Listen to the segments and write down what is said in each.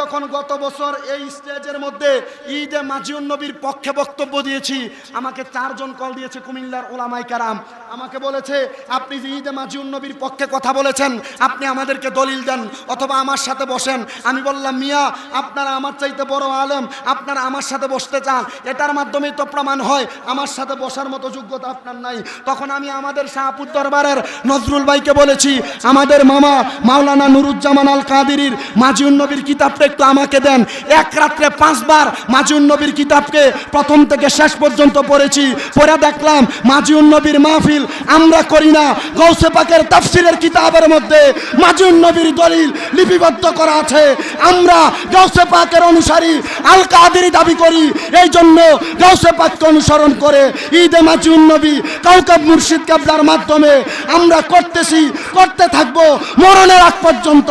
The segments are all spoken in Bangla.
যখন গত বছর এই স্টেজের মধ্যে ঈদে মাজিউন নবীর পক্ষে বক্তব্য দিয়েছি, আমাকে চারজন কল দিয়েছে কুমিল্লার ওলামাই কারাম। আমাকে বলেছে, আপনি যে ঈদে মাজিউন নবীর পক্ষে কথা বলেছেন, আপনি আমাদেরকে দলিল দেন, অথবা আমার সাথে বসেন। আমি বললাম, মিয়া, আপনারা আমার চাইতে বড় আলেম, আপনারা আমার সাথে বসতে চান। এটার মাধ্যমেই তো প্রমাণ হয়, আমার সাথে বসার মতো যোগ্যতা আপনার নাই। তখন আমি আমাদের শাহপুর দরবারের নজরুল ভাইকে বলেছি, আমাদের মামা মাওলানা নুরুজ্জামান আল কাদিরির মাজিউন নবীর কিতাবটা একটু আমাকে দেন। এক রাত্রে পাঁচবার মাজিউন নবীর কিতাবকে প্রথম থেকে শেষ পর্যন্ত পড়েছি। পড়ে দেখলাম মাজিউন নবীর মাহফিল আমরা করি না। গৌসে পাকের তাফসিরের কিতাবের মধ্যে মাজিউন নবীর দলিল লিপিবদ্ধ করা আছে। আমরা গৌসে পাকের অনুসারী আল কাদেরি দাবি করি। এই জন্য গৌসে পাককে অনুসরণ করে ঈদে মাজিউন নবী কাউকাব মুর্শিদ কাবলার মাধ্যমে আমরা করতেছি, করতে থাকব। মরণের আগ পর্যন্ত।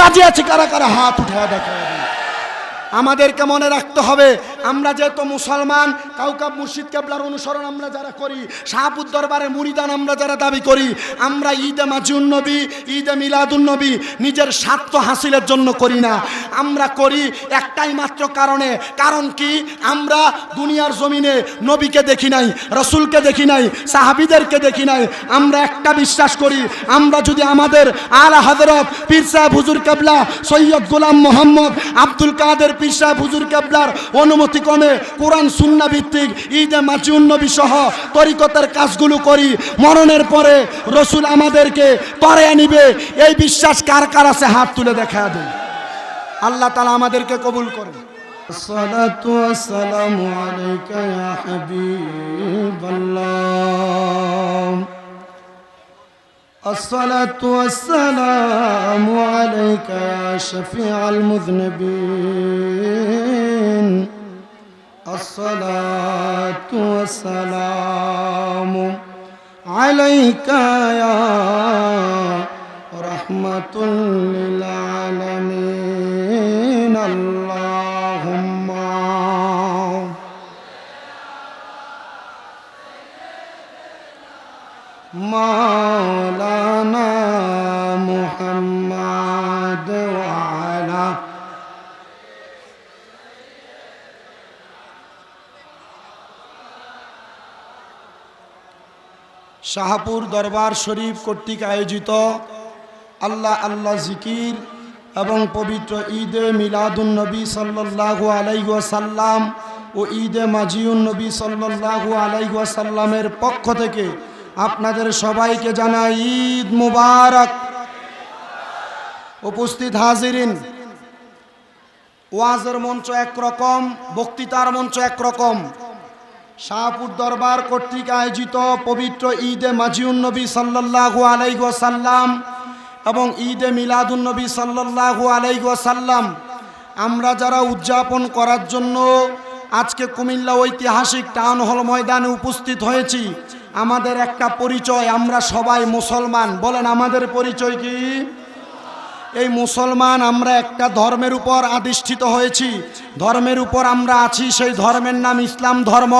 রাজি আছে কারা কারা? হাত উঠে দেখা আমাদেরকে মনে রাখতে হবে আমরা যেহেতু মুসলমান, কাউকাব মুর্শিদ কেবলার অনুসরণ আমরা যারা করি শাহপুর দরবারে মুরিদান আমরা যারা দাবি করি, আমরা ঈদে নবী, ঈদে মিলাদুন নবী নিজের স্বার্থ হাসিলের জন্য করি না। আমরা করি একটাই মাত্র কারণে। কারণ কি? আমরা দুনিয়ার জমিনে নবীকে দেখি নাই, রসুলকে দেখি নাই, সাহাবিদেরকে দেখি নাই। আমরা একটা বিশ্বাস করি, আমরা যদি আমাদের আলা হজরত পীর সাহেব হুজুর কেবলা, সৈয়দ গোলাম মোহাম্মদ আব্দুল কাদের পীর সাহেব হুজুর কেবলার অনুমতি ক্রমে কোরআন সুন্না ভিত্তিক ঈদে মাচিউন নবী সহ তরিকতের কাজগুলো করি মরণের পরে রসুল আমাদেরকে পরে নিবে এই বিশ্বাস কার কার আছে হাত তুলে দেখা দেন আল্লাহ তালা আমাদেরকে কবুল করেন الصلاة والسلام عليك يا حبيب الله الصلاة والسلام عليك يا شفيع المذنبين الصلاة والسلام عليك يا رحمة للعالمين শাহপুর দরবার শরীফ কর্তৃক আয়োজিত আল্লাহ আল্লাহ জিকির এবং পবিত্র ঈদে মিলাদুন নবী সাল্লাহু আলাইসাল্লাম ও ঈদে মাজিউন নবী সাল্লাহু আলাইসাল্লামের পক্ষ থেকে আপনাদের সবাইকে জানাই ঈদ মুবারক। উপস্থিত হাজিরিন, ওয়াজের মঞ্চ একরকম, বক্তৃতার মঞ্চ একরকম। শাহপুর দরবার কর্তৃক আয়োজিত পবিত্র ঈদে মাজিউন নবী সাল্লাহু আলাইসাল্লাম এবং ঈদে মিলাদুন নবী সাল্লাহু আলাইসাল্লাম আমরা যারা উদযাপন করার জন্য আজকে কুমিল্লা ঐতিহাসিক টাউন হল ময়দানে উপস্থিত হয়েছি, আমাদের একটা পরিচয়, আমরা সবাই মুসলমান। বলেন, আমাদের পরিচয় কি? এই মুসলমান আমরা একটা ধর্মের উপর আধিষ্ঠিত হয়েছি। ধর্মের উপর আমরা আছি, সেই ধর্মের নাম ইসলাম ধর্ম।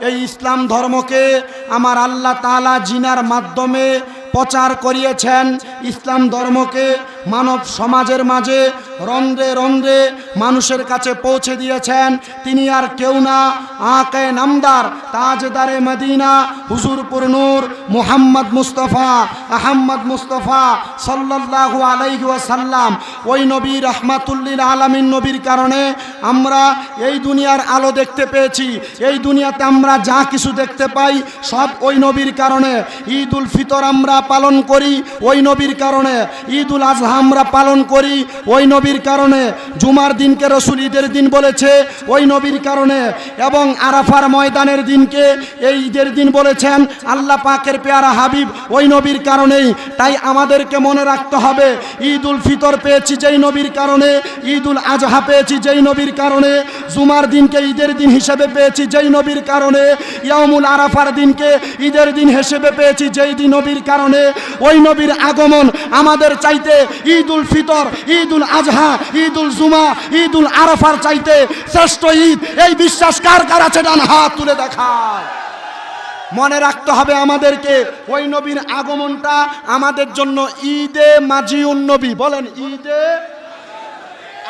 এই ইসলাম ধর্মকে আমার আল্লাহ তালা জিনার মাধ্যমে প্রচার করিয়েছেন। ইসলাম ধর্মকে মানব সমাজের মাঝে রন্ধ্রে রন্ধ্রে মানুষের কাছে পৌঁছে দিয়েছেন। তিনি আর কেউ না। আকে নামদার তাজদারে মদিনা, হুজুরপুর নূর, মুহাম্মদ মুস্তফা, আহম্মদ মুস্তফা সাল্লাল্লাহু আলাইহি ওয়াসাল্লাম। ওই নবী রহমাতুল্লিল আলামিন নবীর কারণে আমরা এই দুনিয়ার আলো দেখতে পেয়েছি। এই দুনিয়াতে আমরা যা কিছু দেখতে পাই সব ওই নবীর কারণে। ঈদ উল ফিতর আমরা পালন করি ওই নবীর কারণে। ঈদ উল আজহা আমরা পালন করি, ওই নবীর কারণে। জুমার দিনকে রসুল ঈদের দিন বলেছে, ওই নবীর কারণে। এবং আরাফার ময়দানের দিনকে এই ঈদের দিন বলেছেন, আল্লাহ পাকের পেয়ারা হাবিব, ওই নবীর কারণেই। তাই আমাদেরকে মনে রাখতে হবে ঈদ উল ফিতর পেয়েছি যেই নবীর কারণে ঈদ উল আজহা পেয়েছি যেই নবীর কারণে, জুমার দিনকে ঈদের দিন হিসেবে পেয়েছি যেই নবীর কারণে ইয়ামুল আরাফার দিনকে ঈদের দিন হিসেবে পেয়েছি যেই দিন নবীর কারণে। ওই নবীর আগমন আমাদের চাইতে ঈদ উল ফিতর ঈদ উল আজহা ঈদ উল জুমা ঈদ উল আরাফার চাইতে শ্রেষ্ঠ ঈদ। এই বিশ্বাস কার কার আছে? ডান হাত তুলে দেখায় মনে রাখতে হবে আমাদেরকে, ওই নবীর আগমনটা আমাদের জন্য ঈদে মাজিউন নবী। বলেন, ঈদে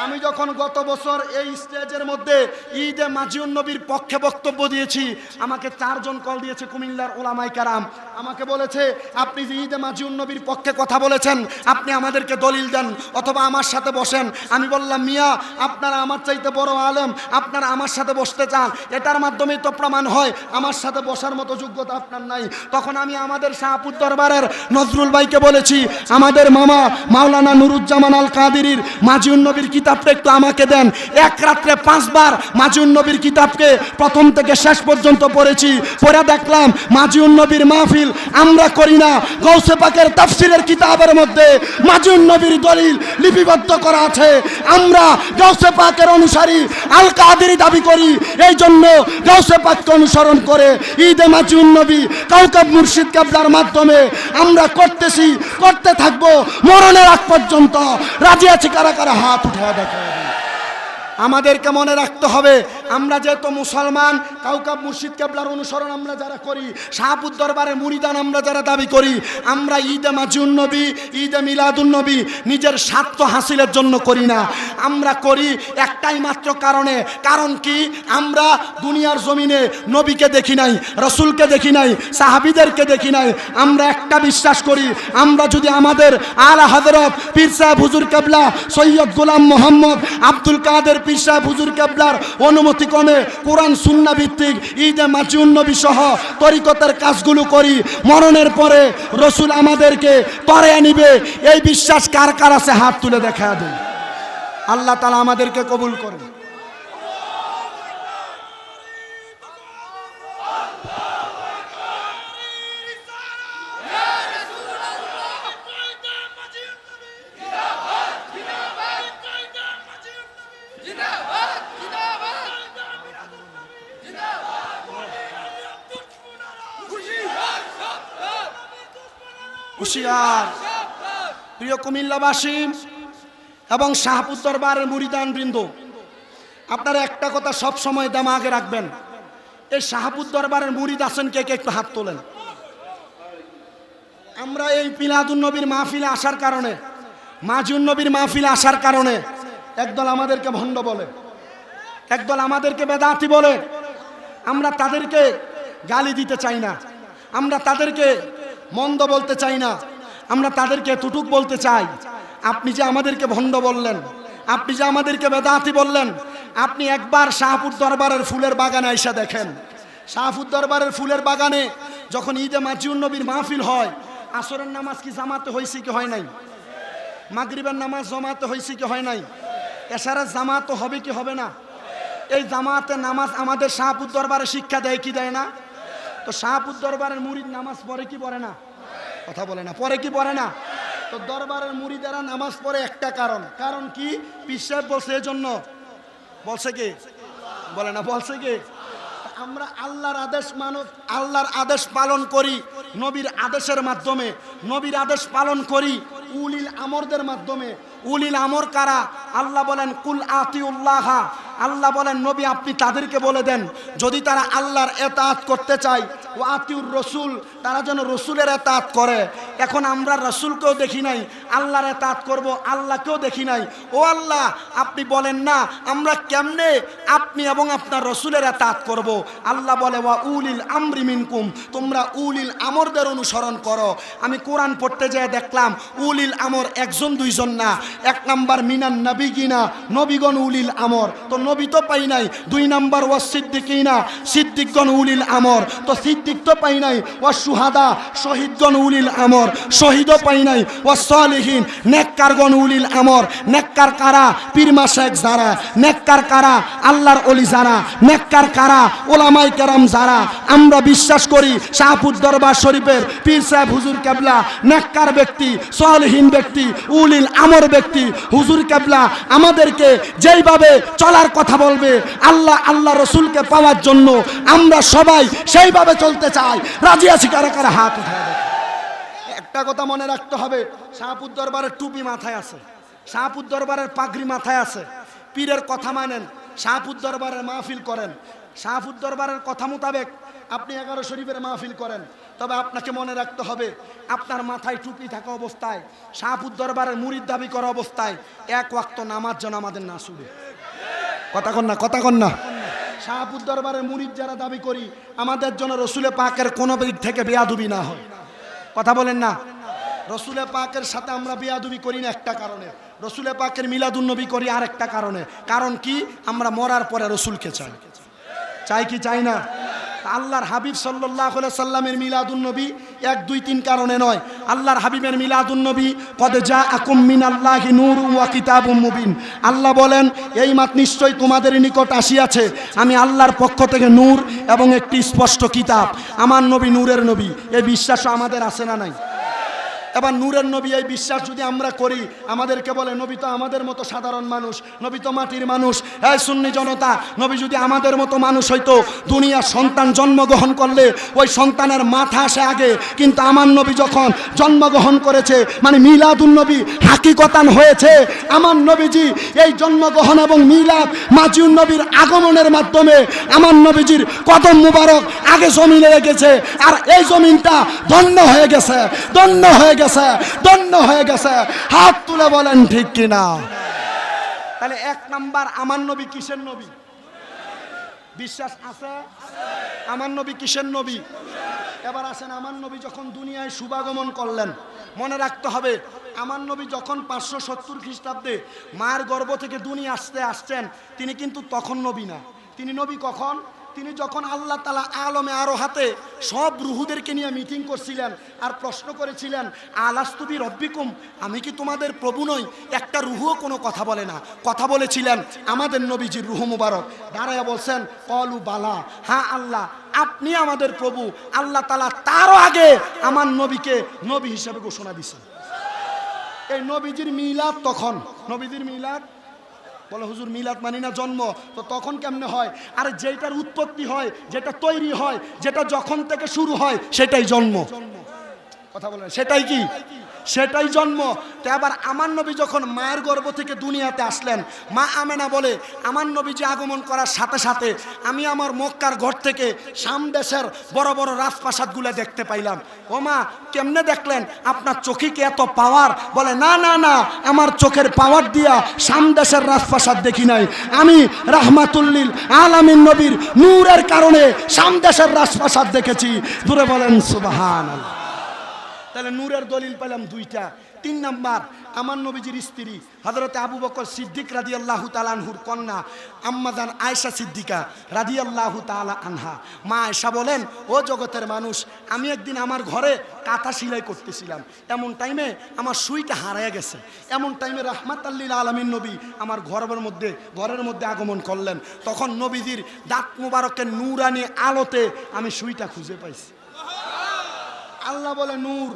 আমি যখন গত বছর এই স্টেজের মধ্যে ঈদে মাজিউন নবীর পক্ষে বক্তব্য দিয়েছি, আমাকে চারজন কল দিয়েছে কুমিল্লার ওলামাই কারাম। আমাকে বলেছে, আপনি যে ঈদে মাজিউন নবীর পক্ষে কথা বলেছেন, আপনি আমাদেরকে দলিল দেন, অথবা আমার সাথে বসেন। আমি বললাম, মিয়া, আপনারা আমার চাইতে বড় আলেম, আপনারা আমার সাথে বসতে চান। এটার মাধ্যমেই তো প্রমাণ হয়, আমার সাথে বসার মতো যোগ্যতা আপনার নাই। তখন আমি আমাদের শাহপুর দরবারের নজরুল ভাইকে বলেছি, আমাদের মামা মাওলানা নুরুজ্জামান আল কাদিরির মাজিউন নবীর কিতাবটা একটু আমাকে দেন। এক রাত্রে পাঁচবার মাজিউন নবীর কিতাবকে প্রথম থেকে শেষ পর্যন্ত পড়েছি। পড়ে দেখলাম মাজিউন নবীর মাহফিল আমরা করি না। গৌসে পাকের তাফসিরের কিতাবের মধ্যে মাজিউন নবীর দলিল লিপিবদ্ধ করা আছে। আমরা গৌসে পাকের অনুসারী আল কাদেরি দাবি করি। এই জন্য গৌসে পাককে অনুসরণ করে ঈদে মাজিউন নবী কাউকাব মুর্শিদ কাবলার মাধ্যমে আমরা করতেছি, করতে থাকব। মরণের আগ পর্যন্ত। রাজি আছি কারা কারা? হাত উঠে দেখা আমাদেরকে মনে রাখতে হবে, আমরা যেহেতু মুসলমান, কাউকাব মুর্শিদ কেবলার অনুসরণ আমরা যারা করি শাহপুর দরবারে মুরিদান আমরা যারা দাবি করি, আমরা ঈদে নবী, ঈদে মিলাদুন নবী নিজের স্বার্থ হাসিলের জন্য করি না। আমরা করি একটাই মাত্র কারণে, কারণ কি? আমরা দুনিয়ার জমিনে নবীকে দেখি নাই, রসুলকে দেখি নাই, সাহাবিদেরকে দেখি নাই। আমরা একটা বিশ্বাস করি, আমরা যদি আমাদের আলা হজরত পীর সাহেব হুজুর কেবলা সৈয়দ গোলাম মোহাম্মদ আব্দুল কাদের পীর সাহেব হুজুর কেবলার অনুমতি কমে কোরআন, সুন্না ভিত্তিক ঈদে মাজিউন নবী সহ তরিকতের কাজগুলো করি। মরণের পরে রসুল আমাদেরকে পরে নিবে। এই বিশ্বাস কার কার আছে? হাত তুলে দেখা দেয় আল্লাহ তালা আমাদেরকে কবুল করেন। হুশিয়ার। প্রিয় কুমিল্লাবাসী এবং শাহপুর দরবারের মুরিদান বৃন্দ, আপনারা একটা কথা সব সময় দামাগে রাখবেন। এই শাহপুর দরবারের মুরিদ আছেন কে কে একটু হাত তোলেন। আমরা এই নবীর মাহফিলে আসার কারণে নবীর মাহফিলে আসার কারণে একদল আমাদেরকে ভণ্ড বলে, একদল আমাদেরকে বেদাতি বলে, আমরা তাদেরকে গালি দিতে চাই না। আমরা তাদেরকে মন্দ বলতে চাই না। আমরা তাদেরকে টুটুক বলতে চাই, আপনি যে আমাদেরকে ভণ্ড বললেন, আপনি যে আমাদেরকে বেদাতি বললেন, আপনি একবার শাহপুর দরবারের ফুলের বাগানে এসে দেখেন। শাহপুর দরবারের ফুলের বাগানে যখন ঈদে মাজিউন নবীর মাহফিল হয়, আসরের নামাজ কি জামাতে হয়েছে কি হয় নাই? মাগরিবের নামাজ জমাতে হয়েছে কি হয় নাই? এসারের জামাত হবে কি হবে না? এই জামাতে নামাজ আমাদের শাহপুর দরবারে শিক্ষা দেয় কি দেয় না? তো শাহপুর দরবারের মুরিদ নামাজ পরে কি পড়ে না? কথা বলে না। পরে কি পড়ে না? তো দরবারের মুরিদেরা নামাজ পড়ে একটা কারণ। কারণ কি? পিসাব বলছে এজন্য। বলছে কি? বলে না, বলছে কি? আমরা আল্লাহর আদেশ মানব আল্লাহর আদেশ পালন করি, নবীর আদেশের মাধ্যমে। নবীর আদেশ পালন করি উলিল আমরদের মাধ্যমে। উলিল আমর কারা? আল্লাহ বলেন, কুল আতিউল্লাহ। আল্লাহ বলেন, নবী, আপনি তাদেরকে বলে দেন, যদি তারা আল্লাহর এতাত করতে চায় ও আতিউর রসুল, তারা যেন রসুলের এতাত করে। এখন আমরা রসুলকেও দেখি নাই, আল্লাহর এতাত করব, আল্লাহকেও দেখি নাই। ও আল্লাহ, আপনি বলেন না, আমরা কেমনে আপনি এবং আপনার রসুলের এতাত করব? আল্লাহ বলে, ওয়া উলিল আমরি মিনকুম, তোমরা উলিল আমরদের অনুসরণ করো। আমি কোরআন পড়তে যেয়ে দেখলাম, উলিল আমর একজন, দুইজন না। এক নাম্বার, মিনান নবী কিনা নবীগণ উলিল আমর। তো নবী তো পাই নাই। দুই নাম্বার ওয়া সিদ্দিকিনা। সিদ্দিকগণ উলিল আমর। তো সিদ্দিক তো পাই নাই ও সুহাদা। শহীদগণ উলিল আমর। শহীদও পাই নাই ও সলিহীন। নেককারগণ উলিল আমর। নেককার কারা? পীরমা শেখ যারা। নেককার কারা? আল্লাহর অলি যারা। নেককার কারা? ওলামাই কেরাম যারা। আমরা বিশ্বাস করি শাহপুর দরবার শরীফের পীর সাহেব হুজুর কেবলা নেককার ব্যক্তি, সলহীন ব্যক্তি, উলিল আমর ব্যক্তি, হুজুর কেবলা আমাদেরকে যেইভাবে চলার কথা বলবে। আল্লাহ আল্লাহ রসুলকে পাওয়ার জন্য আমরা সবাই সেইভাবে চলতে চাই। রাজি আছি কারা কারা? হাত উঠায় একটা কথা মনে রাখতে হবে শাহপুর দরবারের টুপি মাথায় আছে। শাহপুর দরবারের পাগড়ি মাথায় আছে। পীরের কথা মানেন শাহপুর দরবারের মাহফিল করেন। শাহপুর দরবারের কথা মোতাবেক আপনি এগারো শরীফের মাহফিল করেন। তবে আপনাকে মনে রাখতে হবে, আপনার মাথায় টুপি থাকা অবস্থায় শাহপুর দরবারের মুড়ির দাবি করা অবস্থায় এক ওয়াক্ত নামাজ যেন আমাদের না শুরু কথা কন্যা কথা কন্যা শাহপুর দরবারের মুরিদ যারা দাবি করি, আমাদের জন্য রসুলে পাকের কোনো দিক থেকে বেয়াদুবি না হয়। কথা বলেন না। রসুলে পাকের সাথে আমরা বেয়াদুবি করি না একটা কারণে। রসুলে পাকের মিলাদুন্নবী করি আর একটা কারণে। কারণ কি? আমরা মরার পরে রসুলকে চাই। চাই কি, চাই না? আল্লাহর হাবিব সাল্লাহ সাল্লামের মিলাদুন্নবী এক, দুই, তিন কারণে নয়। আল্লাহর হাবিবের মিলাদুন্নবী কদে যা আকুম মিন আল্লাহি নূর ওয়া কিতাবুম মুবিন। আল্লাহ বলেন, এই মাত নিশ্চয়ই তোমাদের নিকট আসিয়াছে। আমি আল্লাহর পক্ষ থেকে নূর এবং একটি স্পষ্ট কিতাব। আমার নবী নূরের নবী। এই বিশ্বাস আমাদের আসে না নাই? এবার নূরের নবী এই বিশ্বাস যদি আমরা করি, আমাদেরকে বলে, নবী তো আমাদের মতো সাধারণ মানুষ, নবী তো মাটির মানুষ। এই সুন্নি জনতা, নবী যদি আমাদের মতো মানুষ হইতো, দুনিয়ার সন্তান জন্মগ্রহণ করলে ওই সন্তানের মাথা আসে আগে। কিন্তু আমার নবী যখন জন্মগ্রহণ করেছে মানে মিলাদুন নবী হাকিকতান হয়েছে, আমার নবীজি এই জন্মগ্রহণ এবং মিলাদ মাজিউন নবীর আগমনের মাধ্যমে আমার নবীজির কদম মুবারক আগে জমিনে রেখেছে, আর এই জমিনটা ধন্য হয়ে গেছে, ধন্য হয়ে গেছে, ধন্য হয়ে গেছে। হাত তুলে বলেন, ঠিক কিনা? তাহলে এক নাম্বার, আমার নবী কিসের নবী? বিশ্বাস আছে? আমার নবী কিসের নবী? এবার আসেন, আমার নবী যখন দুনিয়ায় শুভাগমন করলেন, মনে রাখতে হবে, আমার নবী যখন পাঁচশো সত্তর খ্রিস্টাব্দে মায়ের গর্ভ থেকে দুনিয়া আসতে আসছেন, তিনি কিন্তু তখন নবী না। তিনি নবী কখন? তিনি যখন আল্লাহ তালা আলমে আরও হাতে সব রুহুদেরকে নিয়ে মিটিং করছিলেন আর প্রশ্ন করেছিলেন আলাস্তুবি রব্বিকুম আমি কি তোমাদের প্রভু নই? একটা রুহুও কোনো কথা বলে না। কথা বলেছিলেন আমাদের নবীজির রুহু মুবারক। দাঁড়াইয়া বলছেন, কলু বালা হ্যাঁ আল্লাহ, আপনি আমাদের প্রভু। আল্লাহ তালা তারও আগে আমার নবীকে নবী হিসেবে ঘোষণা দিছেন এই নবীজির মিলাদ তখন, নবীজির মিলাদ বলে, হুজুর, মিলাদ মানি না, জন্ম। তো তখন কেমনে হয়? আর যেটার উৎপত্তি হয়, যেটা তৈরি হয়, যেটা যখন থেকে শুরু হয়, সেটাই জন্ম। কথা বলেন, সেটাই কি? সেটাই জন্ম। তো এবার আমার নবী যখন মায়ের গর্ভ থেকে দুনিয়াতে আসলেন, মা আমেনা বলে, আমার নবী যে আগমন করার সাথে সাথে আমি আমার মক্কার ঘর থেকে সামদেশের বড় বড় রাজপ্রাসাদগুলো দেখতে পাইলাম। ও মা, কেমনে দেখলেন? আপনার চোখে কি এত পাওয়ার বলে, না না না, আমার চোখের পাওয়ার দিয়া সামদেশের রাজপ্রাসাদ দেখি নাই। আমি রাহমাতুল্লিল আলামিন নবীর নূরের কারণে সামদেশের রাজপ্রাসাদ দেখেছি। দূরে বলেন সুবাহান তাহলে নূরের দলিল পেলাম দুইটা। তিন নাম্বার, আমার নবীজির স্ত্রী হজরতে আবু বকর সিদ্দিক রাদি আল্লাহ তালানহুর কন্যা আম্মাজান আয়সা সিদ্দিকা রাদি আল্লাহ তালা আনহা। মা আয়সা বলেন, ও জগতের মানুষ, আমি একদিন আমার ঘরে কাঁথা সিলাই করতেছিলাম। এমন টাইমে আমার সুইটা হারায় গেছে। এমন টাইমে রহমাত আল্লিল আলমিন নবী আমার ঘরের মধ্যে ঘরের মধ্যে আগমন করলেন। তখন নবীজির দাঁত মুবারকের নূরানি আলোতে আমি সুইটা খুঁজে পাইছি। আল্লাহ বলে নূর,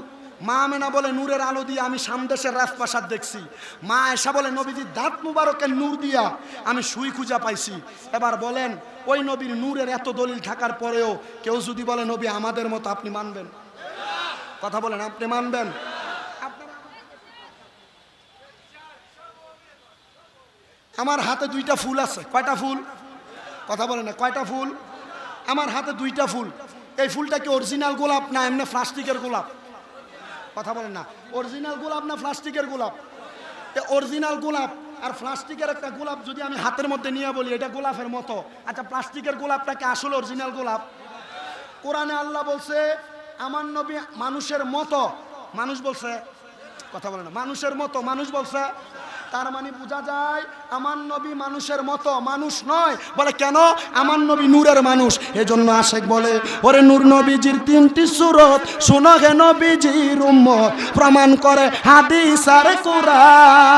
মা মেনা বলে নূরের আলো দিয়ে আমি সামদেশের রাজপ্রাসাদ দেখছি। মা এসা বলে নবীজির দাঁত মুবারকের নূর দিয়া আমি সুই খুঁজা পাইছি। এবার বলেন, ওই নবীর নূরের এত দলিল থাকার পরেও কেউ যদি বলে, নবী, আমাদের মতো আপনি মানবেন? কথা বলেন, আপনি মানবেন? আমার হাতে দুইটা ফুল আছে। কয়টা ফুল? কথা বলে না, কয়টা ফুল? আমার হাতে দুইটা ফুল। এই ফুলটা কি অরিজিনাল গোলাপ না এমনি প্লাস্টিকের গোলাপ? কথা বলেন না। অরিজিনাল গোলাপ না প্লাস্টিকের গোলাপ? অরিজিনাল গোলাপ আর প্লাস্টিকের একটা গোলাপ যদি আমি হাতের মধ্যে নিয়ে বলি, এটা গোলাপের মতো। আচ্ছা প্লাস্টিকের গোলাপটাকে আসলে অরিজিনাল গোলাপ? কোরআনে আল্লাহ বলছে, আমার নবী মানুষের মতো। মানুষ বলছে, কথা বলে না, মানুষের মতো। মানুষ বলছে তার মানে বোঝা যায়, আমার নবী মানুষের মতো মানুষ নয়। বলে কেন? আমার নবী নূরের মানুষ। এজন্য আশেক বলে, ওরে নূর নবীজির তিনটি সুরত, শোনো হে নবীজির উম্মত, প্রমাণ করে হাদিস আর কোরআন।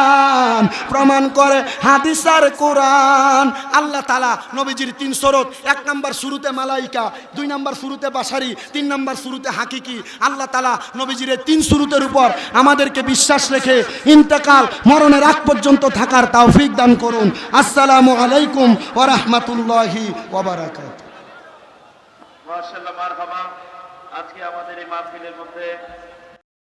প্রমাণ করে হাদিস আর কোরআন। আল্লাহ তালা নবীজির তিন সুরত এক নাম্বার শুরুতে মালাইকা, দুই নাম্বার শুরুতে বাসারি, তিন নাম্বার শুরুতে হাকিকি। আল্লাহ তালা নবীজির তিন শুরুতের উপর আমাদেরকে বিশ্বাস রেখে ইন্তেকাল মরণের আগ পর্যন্ত থাকার তৌফিক দান করুন। আসসালামু আলাইকুম ওয়া রাহমাতুল্লাহি আজকে আমাদের এই মাহফিলের মধ্যে